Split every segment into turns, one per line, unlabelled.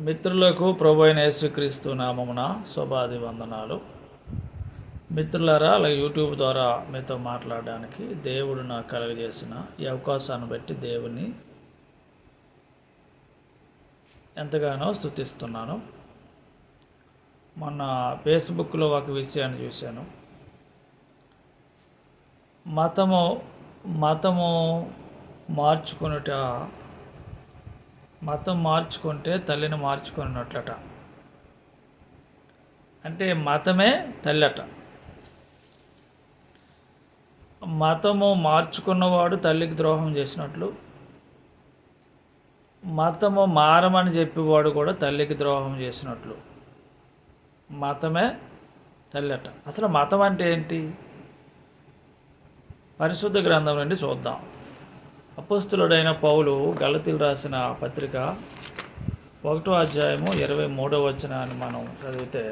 మిత్రులకు ప్రభు అయిన యేసుక్రీస్తు నామమున శుభాది వందనాలు మిత్రులారా అలాగే యూట్యూబ్ ద్వారా మీతో మాట్లాడడానికి దేవుడు నాకు కలుగజేసిన ఈ అవకాశాన్ని బట్టి దేవుని ఎంతగానో స్థుతిస్తున్నాను మొన్న ఫేస్బుక్లో ఒక విషయాన్ని చూశాను. మతము మతము మార్చుకునేట మతం మార్చుకుంటే తల్లిని మార్చుకున్నట్లట. అంటే మతమే తల్లట. మతము మార్చుకున్నవాడు తల్లికి ద్రోహం చేసినట్లు మతము మారమని చెప్పేవాడు కూడా తల్లికి ద్రోహం చేసినట్లు. మతమే తల్లట. అసలు మతం అంటే ఏంటి? పరిశుద్ధ గ్రంథం నుండి చూద్దాం. అపస్తులుడైన పౌలు గలతీలు రాసిన పత్రిక ఒకటో అధ్యాయము ఇరవై మూడో వచనాన్ని మనం చదివితే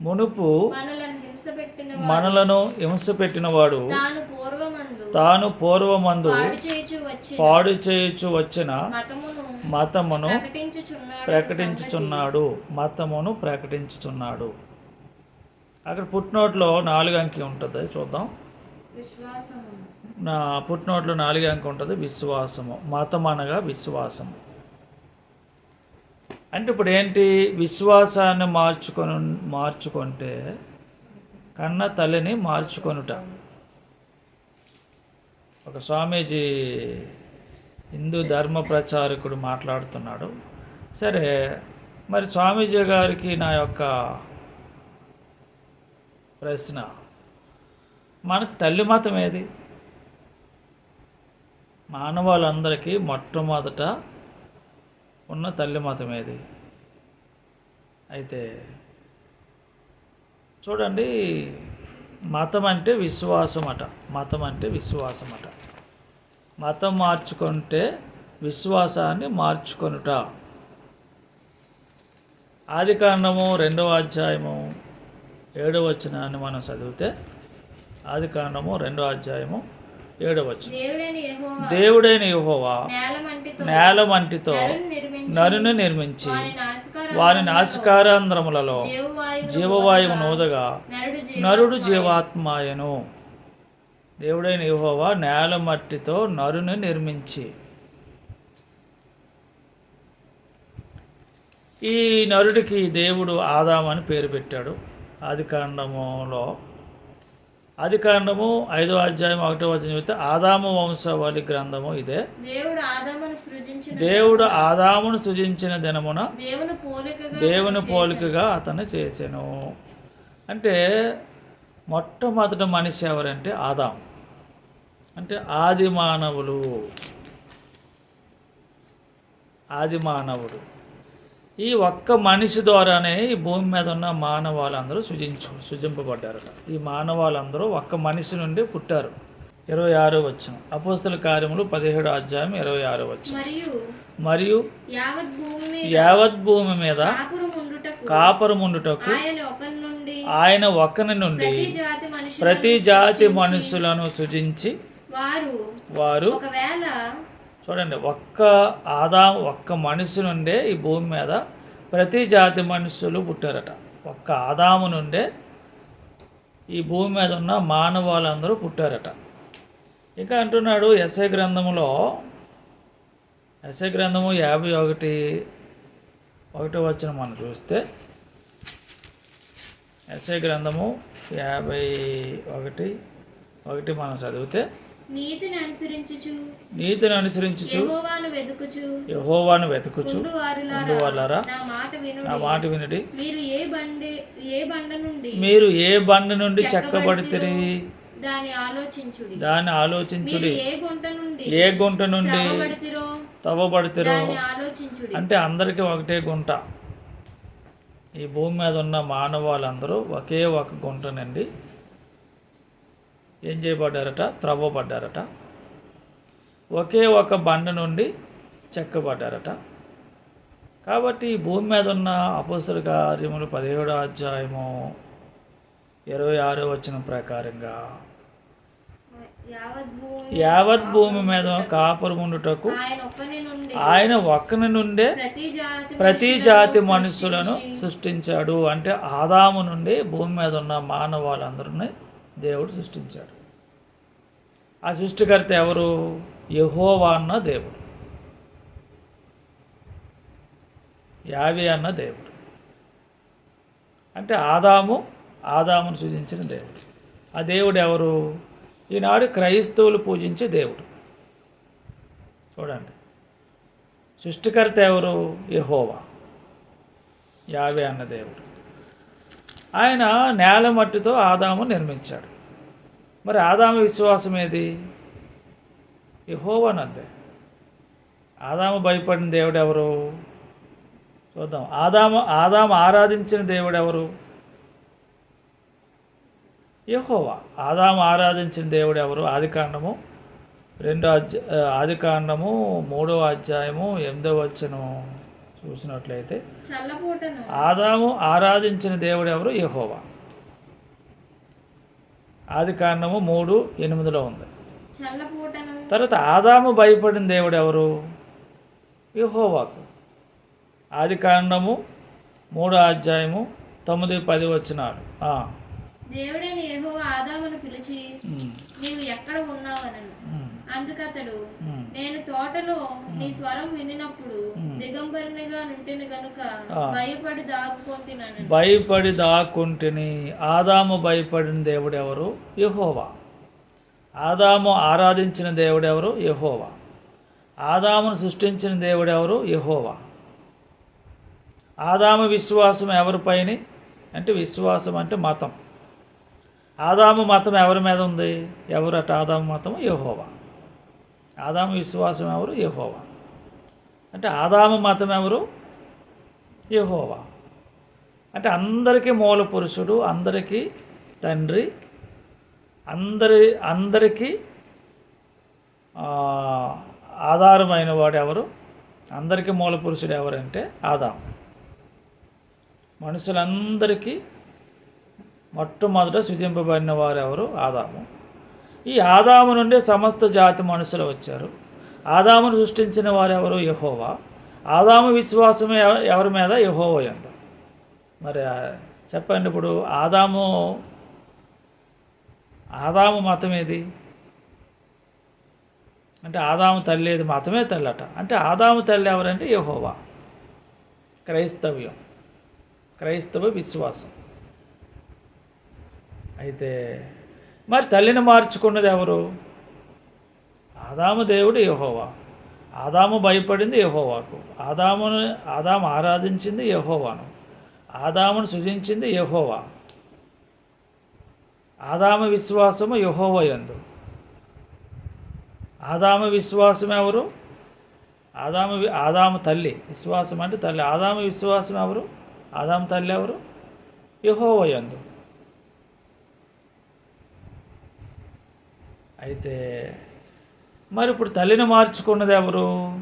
మునుపు మనలను హింస
పెట్టినవాడు
తాను పూర్వమందు పాడు చేయుచు
వచ్చిన
మతమును ప్రకటించుచున్నాడు
మతమును ప్రకటించుచున్నాడు. అక్కడ పుట్టినోట్లో నాలుగు అంకి ఉంటుంది. చూద్దాం. నా పుట్టినోట్లో నాలుగే అంకి ఉంటుంది విశ్వాసము. మతం అనగా విశ్వాసము. అంటే ఇప్పుడు ఏంటి విశ్వాసాన్ని మార్చుకొని మార్చుకుంటే కన్న తల్లిని మార్చుకొనుట. ఒక స్వామీజీ హిందూ ధర్మ ప్రచారకుడు మాట్లాడుతున్నాడు. సరే మరి స్వామీజీ గారికి నా యొక్క ప్రశ్న. మనకు తల్లి మతం ఏది? మానవాళ్ళందరికీ మొట్టమొదట ఉన్న తల్లి మతం ఏది? అయితే చూడండి మతం అంటే విశ్వాసం అట. మతం అంటే విశ్వాసం అట. మతం మార్చుకుంటే విశ్వాసాన్ని మార్చుకొనుట. ఆది కాండము రెండవ అధ్యాయము ఏడవ వచనాన్ని మనం చదివితే ఆది కాండము రెండవ అధ్యాయము ఏడవ వచనం.
దేవుడైన యెహోవా నేల మంటితో నరుని నిర్మించి వారి నాసికార
వారి నాసికారాంధ్రములలో
జీవవాయువు
నోదగా
నరుడు జీవ
నరుడు జీవాత్మాయను. దేవుడైన యెహోవా నేల మట్టితో నరుని నిర్మించి. ఈ నరుడికి దేవుడు ఆదాం అని పేరు పెట్టాడు. ఆది కాండములో ఆది కాండము ఐదో అధ్యాయం ఒకటో వచనం చెబితే ఆదాము వంశవళి గ్రంథము ఇదే.
దేవుడు ఆదామును సృజించిన
దేవుడు ఆదామును సృజించిన దినమున
దేవుని పోలికగా
దేవుని పోలికగా అతను చేసెను. అంటే మొట్టమొదటి మనిషి ఎవరంటే ఆదాం అంటే ఆది మానవులు. ఆది మానవుడు. ఈ ఒక్క మనిషి ద్వారానే ఈ భూమి మీద ఉన్న మానవాళ్ళందరూ సృజించు సృజింపబడ్డారట. ఈ మానవాళ్ళందరూ ఒక్క మనిషి నుండి పుట్టారు. ఇరవై ఆరో వచ్చిన. అపోస్తుల కార్యములు పదిహేడు అధ్యాయం ఇరవై ఆరో వచ్చిన.
మరియు యావత్ భూమి మీద
కాపరముండుటకు
ఆయన ఒకరి నుండి ప్రతి జాతి మనుషులు
ప్రతి జాతి మనుషులను సృజించి
వారు
వారు చూడండి ఒక్క ఆదా ఒక్క మనిషి నుండే ఈ భూమి మీద ప్రతి జాతి మనుషులు పుట్టారట. ఒక్క ఆదాము నుండే ఈ భూమి మీద ఉన్న మానవాళ్ళందరూ పుట్టారట. ఇంకా అంటున్నాడు ఎస్ఐ గ్రంథములో ఎస్ఐ గ్రంథము యాభై ఒకటి ఒకటి వచ్చిన మనం చూస్తే ఎస్ఐ గ్రంథము యాభై ఒకటి ఒకటి మనం చదివితే
నీతిని అనుసరించుచు.
నీతిని అనుసరించుచు.
యెహోవాను వెతుకుచు.
యహోవాను వెతుకుచు.
వారులారా నా మాట విను
నా మాట వినడి.
మీరు ఏ బండి ఏ బండ నుండి
మీరు ఏ బండి నుండి చెక్కబడితిరి?
దాని ఆలోచించుడి.
దాన్ని ఆలోచించుడి.
ఏ గుంట నుండి
ఏ గుంట నుండి తవ్వబడితిరో
ఆలోచించుడి.
అంటే అందరికీ ఒకటే గుంట. ఈ భూమి మీద ఉన్న మానవాళ్ళందరూ ఒకే ఒక గుంట నుండి ఏం చేయబడ్డారట? త్రవ్వబడ్డారట. ఒకే ఒక బండ నుండి చెక్కబడ్డారట. కాబట్టి భూమి మీద ఉన్న అపోస్తుల కార్యములు పదిహేడో అధ్యాయము ఇరవై ఆరో వచ్చిన ప్రకారంగా.
యావత్ భూమి
మీద కాపురముండుటకు
ఆయన ఒక్కని నుండి
ఆయన ఒక్కని నుండే
ప్రతి జాతి మనుషులను
సృష్టించాడు. అంటే ఆదాము నుండి భూమి మీద ఉన్న మానవాళ్ళందరినీ దేవుడు సృష్టించాడు. ఆ సృష్టికర్త ఎవరు? యహోవా అన్న దేవుడు. యావి అన్న దేవుడు. అంటే ఆదాము ఆదామును సృజించిన దేవుడు. ఆ దేవుడు ఎవరు? ఈనాడు క్రైస్తవులు పూజించే దేవుడు. చూడండి. సృష్టికర్త ఎవరు? యహోవా. యావే అన్న దేవుడు. ఆయన నేల మట్టితో ఆదాము నిర్మించాడు. మరి ఆదాము విశ్వాసం ఏది? యహోవానందే ఆదాము భయపడిన దేవుడు ఎవరు చూద్దాం. ఆదాము ఆదాము ఆరాధించిన దేవుడు ఎవరు యహోవా. ఆదాము ఆరాధించిన దేవుడు ఎవరు ఆదికాండము రెండో అధ్యా ఆదికాండము మూడో అధ్యాయము ఎనిమిదో వచనం చూసినట్లయితే ఆదాము ఆరాధించిన దేవుడు ఎవరు? యహోవా. ఆదికాండము మూడు ఎనిమిదిలో ఉంది. తర్వాత ఆదాము భయపడిన దేవుడు ఎవరు? యహోవాకు. ఆదికాండము మూడో అధ్యాయము తొమ్మిది పది వచ్చినాడు.
దేవుడైన యెహోవా ఆదామును పిలిచి నీవు ఎక్కడ ఉన్నావనను? అందుకతడు. నేను తోటలో నీ స్వరం వినినప్పుడు దిగంబరినిగా నుంటిని గనుక భయపడి దాగుకుంటున్నాను
భయపడి దాక్కుంటిని ఆదాము భయపడిన దేవుడు ఎవరు? యహోవా. ఆదాము ఆరాధించిన దేవుడు ఎవరు? యహోవా. ఆదామును సృష్టించిన దేవుడు ఎవరు? యహోవా. ఆదాము విశ్వాసం ఎవరిపైన అంటే విశ్వాసం అంటే మతం. ఆదాము మతం ఎవరి మీద ఉంది? ఎవరట? ఆదాము మతం యహోవా. ఆదాము విశ్వాసం ఎవరు? యహోవా. అంటే ఆదాము మతం ఎవరు? యహోవా. అంటే అందరికీ మూల పురుషుడు అందరికీ తండ్రి అందరి అందరికీ ఆధారమైన వాడు ఎవరు? అందరికీ మూల పురుషుడు ఎవరంటే ఆదాం మనుషులందరికీ మొట్టమొదట సృజింపబడిన వారు ఎవరు? ఆదాము. ఈ ఆదాము నుండే సమస్త జాతి మనుషులు వచ్చారు. ఆదామును సృష్టించిన వారు ఎవరు? యహోవా. ఆదాము విశ్వాసం ఎవరి మీద? యహోవా ఎంత మరి చెప్పండి ఇప్పుడు ఆదాము ఆదాము మతం ఏది? అంటే ఆదాము తల్లి ఏది? మతమే తల్లట. అంటే ఆదాము తల్లి ఎవరంటే? యహోవా. క్రైస్తవ్యం. క్రైస్తవ విశ్వాసం. అయితే మరి తల్లిని మార్చుకున్నది ఎవరు? ఆదాము దేవుడు యహోవా. ఆదాము భయపడింది యహోవాకు. ఆదామును ఆదాము ఆరాధించింది యహోవాను. ఆదామును సృజించింది యహోవా. ఆదామ విశ్వాసము యహోవయందు యందు. విశ్వాసం ఎవరు? ఆదాము ఆదామ ఆదాము తల్లి. విశ్వాసం అంటే తల్లి. ఆదాము విశ్వాసం ఎవరు? ఆదాము తల్లి ఎవరు? యహోవ అయితే మరి ఇప్పుడు తల్లిని మార్చుకున్నది ఎవరు?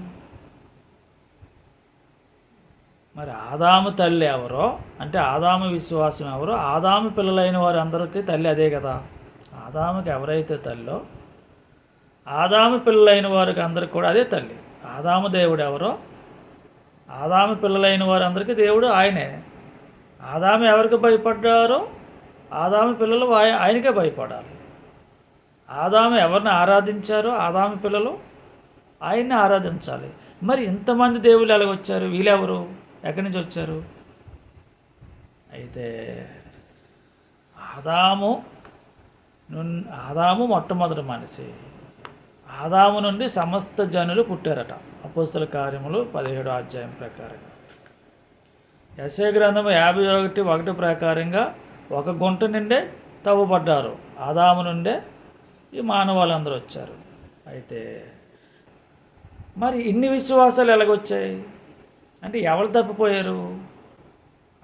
మరి ఆదాము తల్లి ఎవరో? అంటే ఆదాము విశ్వాసం ఎవరో? ఆదాము పిల్లలైన వారు అందరికీ తల్లి అదే కదా. ఆదాముకి ఎవరైతే తల్లో ఆదాము పిల్లలైన వారికి అందరికి కూడా అదే తల్లి. ఆదాము దేవుడు ఎవరో? ఆదాము పిల్లలైన వారందరికీ దేవుడు ఆయనే. ఆదాము ఎవరికి భయపడ్డారో? ఆదాము పిల్లలు ఆయనకే భయపడాలి. ఆదాము ఎవరిని ఆరాధించారో ఆదాము పిల్లలు ఆయన్ని ఆరాధించాలి. మరి ఇంతమంది దేవుళ్ళు ఎలాగొచ్చారు వీళ్ళెవరు? ఎక్కడి నుంచి వచ్చారు? అయితే ఆదాము ఆదాము మొట్టమొదటి మనిషి. ఆదాము నుండి సమస్త జనులు పుట్టారట. అపోస్తుల కార్యములు పదిహేడు అధ్యాయం ప్రకారంగా యశయ గ్రంథము యాభై ఒకటి ఒకటి ప్రకారంగా ఒక గుంట నుండే తవ్వబడ్డారు. ఆదాము నుండే ఈ మానవాళ్ళందరూ వచ్చారు. అయితే మరి ఇన్ని విశ్వాసాలు ఎలాగొచ్చాయి? అంటే ఎవరు తప్పిపోయారు?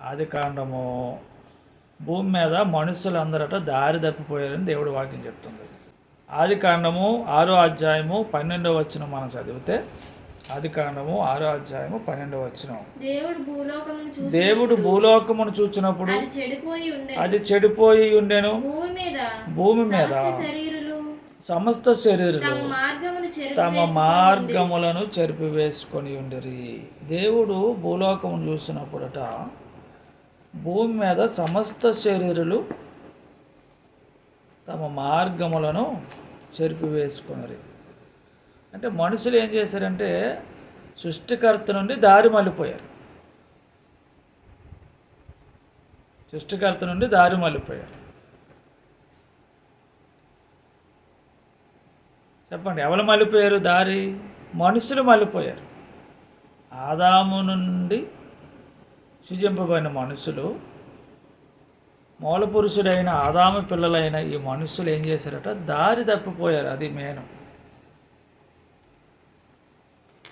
ఆది కాండము భూమి మీద మనుషులందరట దారి తప్పిపోయారని దేవుడు వాక్యం చెప్తుంది. ఆది కాండము ఆరో అధ్యాయము పన్నెండవ వచ్చిన మనం చదివితే ఆది కాండము ఆరో అధ్యాయము పన్నెండవ వచ్చిన
దేవుడు భూలోకమును
చూచినప్పుడు
అది చెడిపోయి ఉండే
అది చెడిపోయి ఉండెను.
భూమి మీద
భూమి మీద
సమస్త శరీరులు తమ
మార్గములను చెరిపివేసుకొని ఉండిరి. దేవుడు భూలోకమును చూసినప్పుడట భూమి మీద సమస్త శరీరులు తమ మార్గములను చెరిపివేసుకొనిరి. అంటే మనుషులు ఏం చేశారంటే సృష్టికర్త నుండి దారి మళ్ళిపోయారు. సృష్టికర్త నుండి దారి మళ్ళిపోయారు. చెప్పండి ఎవరు మళ్ళిపోయారు? దారి? మనుషులు మళ్ళీపోయారు. ఆదాము నుండి సృజింపబడిన మనుషులు మూల పురుషుడైన ఆదాము పిల్లలైన ఈ మనుషులు ఏం చేశారట? దారి తప్పిపోయారు అది మేను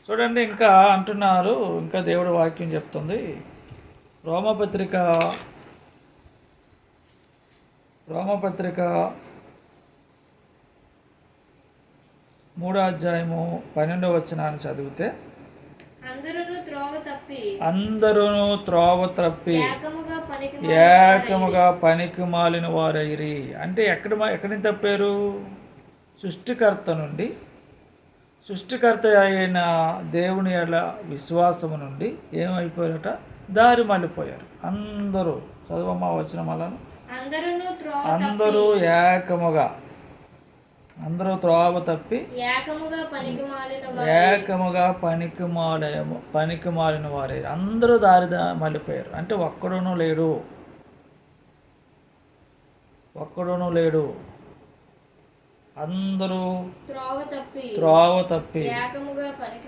చూడండి ఇంకా అంటున్నారు ఇంకా దేవుడు వాక్యం చెప్తుంది. రోమపత్రిక రోమపత్రిక మూడో అధ్యాయము పన్నెండవ వచనాన్ని చదివితే
అందరూ త్రోవ తప్పి. ఏకముగా పనికి
మాలిన వారైరి అంటే ఎక్కడ మా- ఎక్కడి నుంచి తప్పారు? సృష్టికర్త నుండి. సృష్టికర్త అయిన దేవుని విశ్వాసము నుండి ఏమైపోయారట? దారి మళ్ళిపోయారు. అందరూ చదవమ్మా వచ్చిన మళ్ళను
అందరూ
ఏకముగా అందరూ త్రోవ తప్పి
ఏకముగా పనికి
ఏకముగా పనికి మాలిన వారే. అందరూ దారి మళ్ళిపోయారు. అంటే ఒక్కడును లేడు. ఒక్కడును లేడు. అందరూ
త్రోవ తప్పి.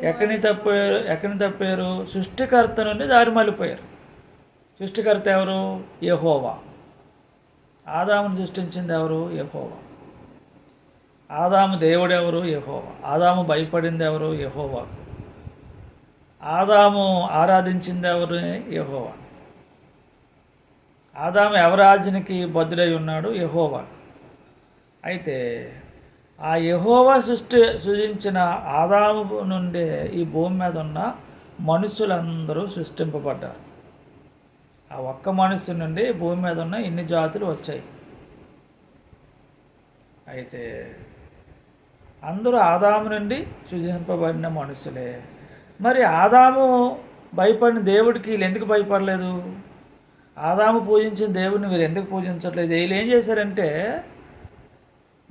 ఎక్కడిని తప్పారు ఎక్కడిని తప్పారు? సృష్టికర్త నుండి దారి మళ్ళిపోయారు. సృష్టికర్త ఎవరు? యహోవా. ఆదామును సృష్టించింది ఎవరు? యహోవా. ఆదాము దేవుడెవరు? యహోవా. ఆదాము భయపడింది ఎవరు యహోవాకు. ఆదాము ఆరాధించింది ఎవరు యహోవా. ఆదాము యవరాజునికి బదులై బద్దుడై ఉన్నాడు? యహోవాకు. అయితే ఆ యహోవా సృష్టి సృజించిన ఆదాము నుండే ఈ భూమి మీద ఉన్న మనుషులందరూ సృష్టింపబడ్డారు. ఆ ఒక్క మనుషు నుండి భూమి మీద ఉన్న ఇన్ని జాతులు వచ్చాయి. అయితే అందరూ ఆదాము నుండి సృజింపబడిన మనుషులే. మరి ఆదాము భయపడిన దేవుడికి వీళ్ళు ఎందుకు భయపడలేదు? ఆదాము పూజించిన దేవుడిని వీరు ఎందుకు పూజించట్లేదు? వీళ్ళు ఏం చేశారంటే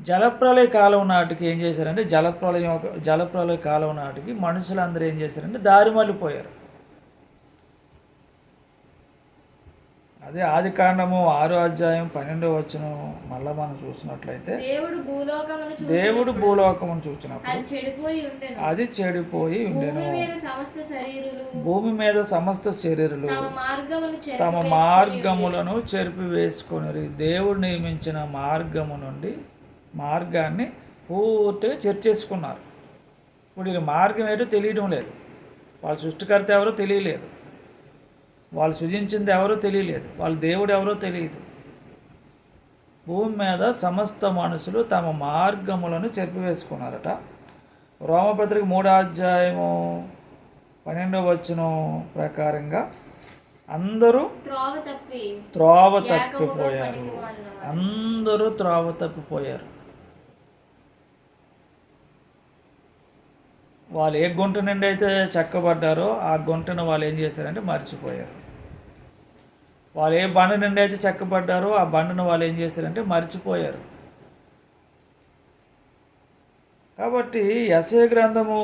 జలప్రలయ కాలం నాటికి ఏం చేశారంటే జలప్రలయం జలప్రలయ కాలం నాటికి మనుషులందరూ ఏం చేశారంటే దారి మళ్ళిపోయారు. అదే ఆది కాండము ఆరో అధ్యాయం పన్నెండో వచ్చిన మళ్ళా మనం చూసినట్లయితే
దేవుడు భూలోకమును
చూసినప్పుడు
అది చెడిపోయి ఉండెను.
ఉండెను.
భూమి మీద సమస్త శరీరులు తమ
మార్గములను చెరిపి వేసుకొని దేవుడు నియమించిన మార్గము నుండి మార్గాన్ని పూర్తిగా చర్చేసుకున్నారు ఇప్పుడు వీళ్ళ మార్గం ఏంటో తెలియడం లేదు. వాళ్ళ సృష్టికర్త ఎవరో తెలియలేదు. వాళ్ళు సృజించింది ఎవరో తెలియలేదు. వాళ్ళ దేవుడు ఎవరో తెలియదు. భూమి మీద సమస్త మనుషులు తమ మార్గములను చెరిపివేసుకున్నారట. రోమపత్రిక మూడో అధ్యాయము పన్నెండవ వచ్చిన ప్రకారంగా అందరూ
త్రోవ
తప్పిపోయారు. అందరూ త్రోవ తప్పిపోయారు. వాళ్ళు ఏ గుంట నుండి అయితే చెక్కబడ్డారో ఆ గుంటను వాళ్ళు ఏం చేశారంటే మర్చిపోయారు. వాళ్ళు ఏ బండ నుండి అయితే చెక్కబడ్డారో ఆ బండను వాళ్ళు ఏం చేశారంటే మర్చిపోయారు. కాబట్టి ఎస్ఏ గ్రంథము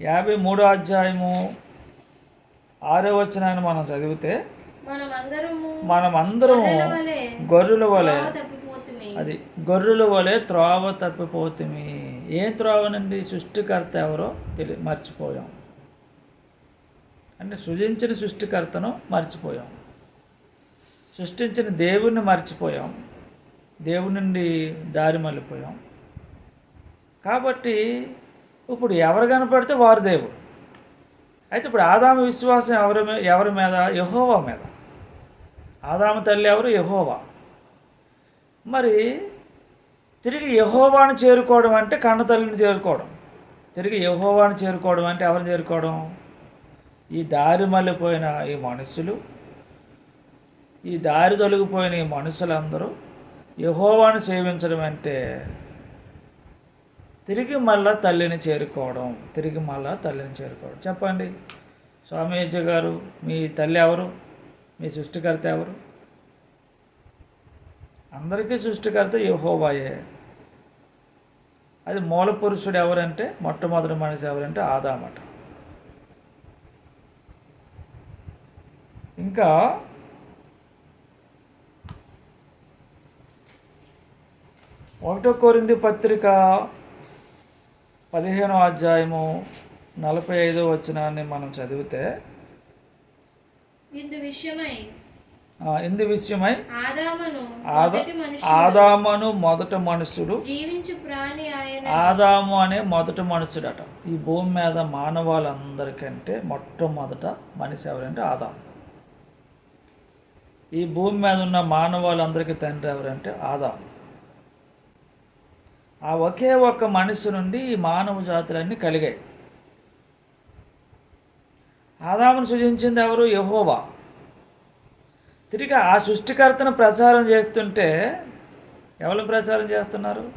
యాభై మూడో అధ్యాయము ఆరో వచనాన్ని మనం చదివితే
మనమందరము
మనం అందరం
వలె
గొర్రెల వలె అది గొర్రెల వలె త్రోవ తప్పిపోతుంది ఏం త్రోవనండి? సృష్టికర్త ఎవరో తెలి మర్చిపోయాం. అంటే సృజించిన సృష్టికర్తను మర్చిపోయాం. సృష్టించిన దేవుణ్ణి మర్చిపోయాం. దేవుని నుండి దారి మళ్ళిపోయాం. కాబట్టి ఇప్పుడు ఎవరు కనపడితే వారు దేవుడు. అయితే ఇప్పుడు ఆదాము విశ్వాసం ఎవరి మీద ఎవరి మీద? యహోవా మీద. ఆదాము తల్లి ఎవరు? యహోవా. మరి తిరిగి యహోవాను చేరుకోవడం అంటే కన్న తల్లిని చేరుకోవడం. తిరిగి యహోవాను చేరుకోవడం అంటే ఎవరిని చేరుకోవడం? ఈ దారి మళ్ళిపోయిన ఈ మనుషులు ఈ దారి తొలగిపోయిన ఈ మనుషులందరూ యహోవాను సేవించడం అంటే తిరిగి మళ్ళా తల్లిని చేరుకోవడం తిరిగి మళ్ళా తల్లిని చేరుకోవడం. చెప్పండి స్వామీజీ గారు మీ తల్లి ఎవరు? మీ సృష్టికర్త ఎవరు? అందరికీ సృష్టికర్త యహోవాయే. అది మూల పురుషుడు ఎవరంటే మొట్టమొదటి మనిషి ఎవరంటే ఆదామట ఇంకా ఒకటో కోరింది పత్రిక పదిహేనో అధ్యాయము నలభై ఐదో వచనాన్ని మనం చదివితే
ఇందు విషయమై
ఆ, ఇందు విషయమై
ఆదామను
ఆద
మొదటి మనిషి
ఆదామును మొదట మనుషుడు ఆదాము అనే మొదటి మనుషుడట. ఈ భూమి మీద మానవాళ్ళందరికంటే మొట్టమొదట మనిషి ఎవరంటే ఆదాము. ఈ భూమి మీద ఉన్న మానవాళ్ళందరికీ తండ్రి ఎవరంటే ఆదాము ఆ ఒకే ఒక్క మనిషి నుండి ఈ మానవ జాతులన్నీ కలిగాయి. ఆదామును సృజించింది ఎవరు? యహోవా. తిరిగి ఆ సృష్టికర్తను ప్రచారం చేస్తుంటే ఎవరు ప్రచారం చేస్తున్నారు?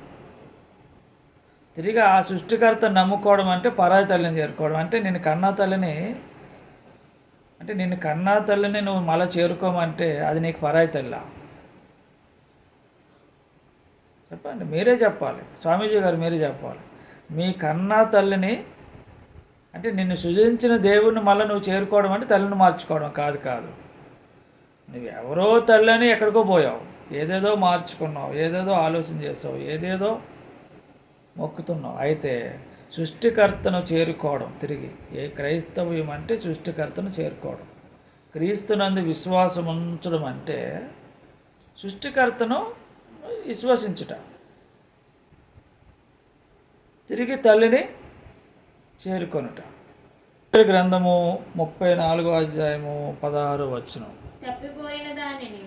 తిరిగి ఆ సృష్టికర్త నమ్ముకోవడం అంటే పరాయి తల్లిని చేరుకోవడం. అంటే నేను కన్నా తల్లిని అంటే నేను కన్నా తల్లిని నువ్వు మళ్ళీ చేరుకోమంటే అది నీకు పరాయి తల్లా. చెప్పండి మీరే చెప్పాలి. స్వామీజీ గారు మీరే చెప్పాలి. మీ కన్నా తల్లిని అంటే నిన్ను సృజించిన దేవుణ్ణి మళ్ళీ నువ్వు చేరుకోవడం అంటే తల్లిని మార్చుకోవడం కాదు కాదు. నువ్వు ఎవరో తల్లిని ఎక్కడికో పోయావు. ఏదేదో మార్చుకున్నావు ఏదేదో ఆలోచన చేసావు ఏదేదో మొక్కుతున్నావు. అయితే సృష్టికర్తను చేరుకోవడం. తిరిగి ఏ క్రైస్తవ్యం అంటే సృష్టికర్తను చేరుకోవడం. క్రీస్తునందు విశ్వాసం ఉంచడం అంటే సృష్టికర్తను విశ్వసించుట. తిరిగి తల్లిని చేరుకొనుట. గ్రంథము ముప్పై నాలుగో అధ్యాయము పదహారు వచ్చును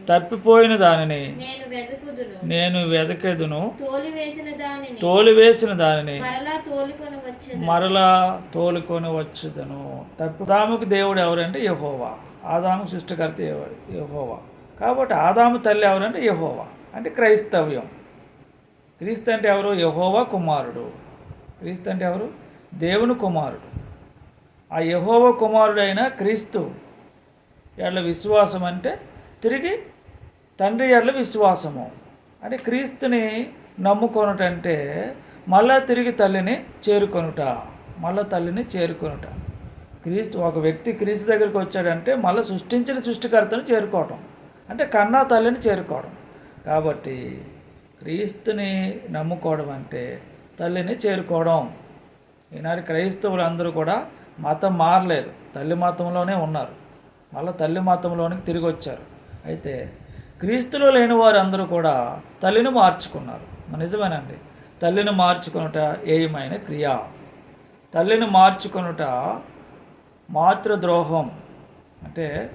తప్పిపోయిన దానిని నేను
వెదకెదును.
తోలి వేసిన దానిని
తోలివేసిన దానిని
మరలా తోలుకొని
వచ్చుదను. తప్పిదాముకు దేవుడు ఎవరంటే యహోవా. ఆదాము సృష్టికర్త యహోవా. కాబట్టి ఆదాము తల్లి ఎవరంటే యహోవా. అంటే క్రైస్తవ్యం. క్రీస్తు అంటే ఎవరు? యహోవా కుమారుడు. క్రీస్తు అంటే ఎవరు? దేవుని కుమారుడు. ఆ యహోవ కుమారుడైన క్రీస్తు ఎడల విశ్వాసం అంటే తిరిగి తండ్రి ఎడల విశ్వాసము. అంటే క్రీస్తుని నమ్ముకొనుటంటే మళ్ళా తిరిగి తల్లిని చేరుకొనుట మళ్ళా తల్లిని చేరుకొనుట. క్రీస్తు ఒక వ్యక్తి క్రీస్తు దగ్గరికి వచ్చాడంటే మళ్ళీ సృష్టించిన సృష్టికర్తను చేరుకోవటం. అంటే కన్నా తల్లిని చేరుకోవడం. కాబట్టి క్రీస్తుని నమ్ముకోవడం అంటే తల్లిని చేరుకోవడం. ఈనాడు క్రైస్తవులు అందరూ కూడా మతం మారలేదు. తల్లి మతంలోనే ఉన్నారు. మళ్ళీ తల్లి మతంలోనికి తిరిగి వచ్చారు. అయితే క్రీస్తులో లేని వారు అందరూ కూడా తల్లిని మార్చుకున్నారు. నిజమేనండి. తల్లిని మార్చుకొనుట ఏయమైన క్రియ. తల్లిని మార్చుకొనుట మాతృద్రోహం. అంటే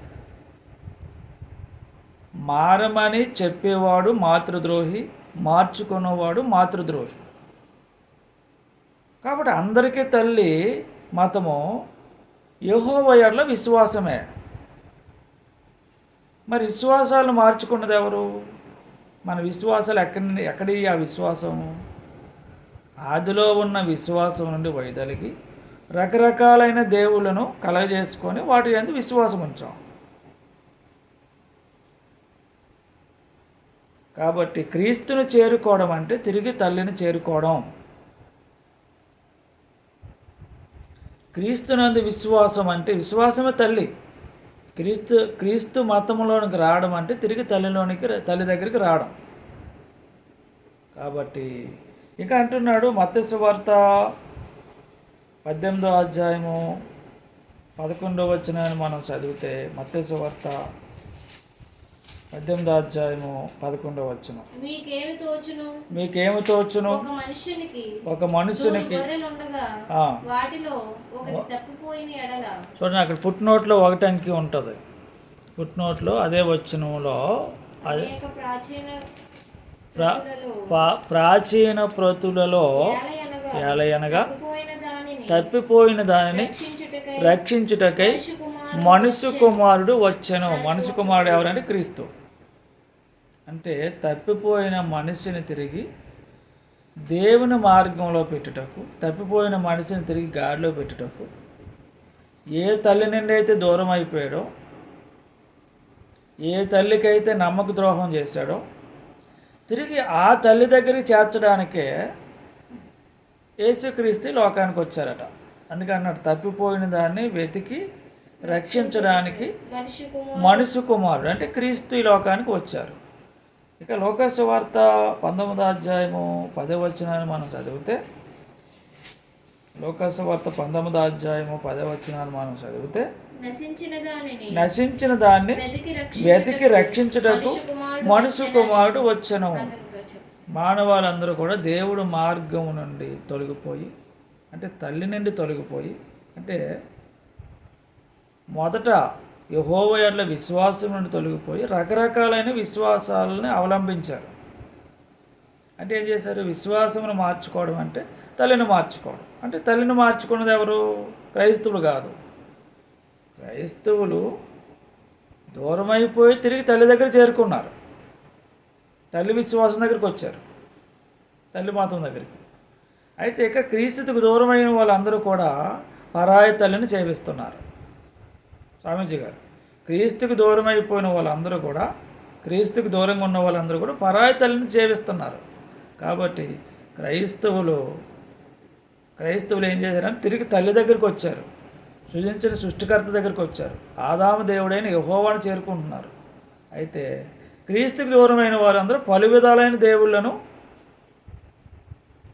మారమని చెప్పేవాడు మాతృద్రోహి మార్చుకున్నవాడు మాతృద్రోహి. కాబట్టి అందరికీ తల్లి మతము యహోవయర్ల విశ్వాసమే. మరి విశ్వాసాలు మార్చుకున్నది ఎవరు? మన విశ్వాసాలు ఎక్కడి ఎక్కడి ఆ విశ్వాసము ఆదిలో ఉన్న విశ్వాసం నుండి వైదలిగి రకరకాలైన దేవుళ్ళను కలగజేసుకొని వాటి ఎందు విశ్వాసం ఉంచాం. కాబట్టి క్రీస్తును చేరుకోవడం అంటే తిరిగి తల్లిని చేరుకోవడం. క్రీస్తునందు విశ్వాసం అంటే విశ్వాసమే తల్లి. క్రీస్తు క్రీస్తు మతంలోనికి రావడం అంటే తిరిగి తల్లిలోనికి తల్లి దగ్గరికి రావడం. కాబట్టి ఇంకా అంటున్నాడు మత్స్య వార్త పద్దెనిమిదో అధ్యాయము పదకొండో వచ్చినాన్ని మనం చదివితే మత్స్య వార్త పద్దెనిమిదో అధ్యాయము పదకొండో వచ్చిన
మీకేమి తోచును?
మీకేమి తోచును?
ఒక మనుషునికి
ఒక మనుషునికి
గొర్రెలు ఉండగా
ఆ,
వాటిలో ఒకటి తప్పిపోయిన ఎడల.
చూడండి అక్కడ ఫుట్ నోట్లో ఒకటి అంకి ఉంటుంది. ఫుట్ నోట్లో అదే వచ్చినలో అదే
ప్రాచీన
ప్రాచీన ప్రతులలో
ఏలయనగా తప్పిపోయిన దానిని రక్షించుటకై
మనుషు కుమారుడు వచ్చెను. మనుషు కుమారుడు ఎవరంటే క్రీస్తు. అంటే తప్పిపోయిన మనిషిని తిరిగి దేవుని మార్గంలో పెట్టుటకు తప్పిపోయిన మనిషిని తిరిగి గాడిలో పెట్టుటకు ఏ తల్లి నుండి అయితే దూరం అయిపోయాడో ఏ తల్లికైతే నమ్మక ద్రోహం చేశాడో తిరిగి ఆ తల్లి దగ్గరికి చేర్చడానికే యేసుక్రీస్తు లోకానికి వచ్చారట. అందుకే అన్నాడు తప్పిపోయిన దాన్ని వెతికి రక్షించడానికి
మనుషు
కుమారుడు అంటే క్రీస్తు ఈ లోకానికి వచ్చారు. ఇక లోకాసు వార్త పంతొమ్మిదో అధ్యాయము పదో వచనాన్ని మనం చదివితే లోకాసు వార్త పంతొమ్మిదో అధ్యాయము పదో వచనాన్ని మనం చదివితే
నశించిన దానిని వెతికి
రక్షించుటకు మనుషు కుమారుడు వచ్చను. మానవాళ్ళందరూ కూడా దేవుడు మార్గం నుండి తొలగిపోయి అంటే తల్లి నుండి తొలగిపోయి అంటే మొదట యహోవయర్ల విశ్వాసం నుండి తొలగిపోయి రకరకాలైన విశ్వాసాలని అవలంబించారు. అంటే ఏం చేశారు? విశ్వాసమును మార్చుకోవడం అంటే తల్లిని మార్చుకోవడం. అంటే తల్లిని మార్చుకున్నది ఎవరు? క్రైస్తవులు కాదు. క్రైస్తవులు దూరమైపోయి తిరిగి తల్లి దగ్గర చేరుకున్నారు. తల్లి విశ్వాసం దగ్గరికి వచ్చారు. తల్లి మాతం దగ్గరికి. అయితే ఇక క్రీస్తుకు దూరమైన వాళ్ళందరూ కూడా పరాయి తల్లిని సేవిస్తున్నారు స్వామీజీ గారు. క్రీస్తుకు దూరం అయిపోయిన వాళ్ళందరూ కూడా క్రీస్తుకు దూరంగా ఉన్న వాళ్ళందరూ కూడా పరాయి తల్లిని సేవిస్తున్నారు. కాబట్టి క్రైస్తవులు క్రైస్తవులు ఏం చేశారంటే తిరిగి తల్లి దగ్గరికి వచ్చారు. సృజించిన సృష్టికర్త దగ్గరికి వచ్చారు. ఆదాము దేవుడైన యహోవాను చేరుకుంటున్నారు. అయితే క్రీస్తుకు దూరమైన వారందరూ పలు విధాలైన దేవుళ్ళను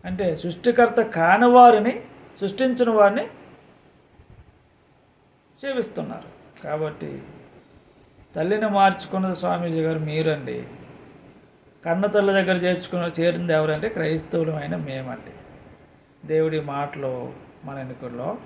అంటే సృష్టికర్త కాని వారిని సృష్టించిన వారిని సేవిస్తున్నారు. కాబట్టి తల్లిని మార్చుకున్నది స్వామీజీ గారు మీరండి. కన్న తల్లి దగ్గర చేర్చుకున్న చేరింది ఎవరంటే క్రైస్తవులమైన మేమండి. దేవుడి మాటలు మన ఎన్నికల్లో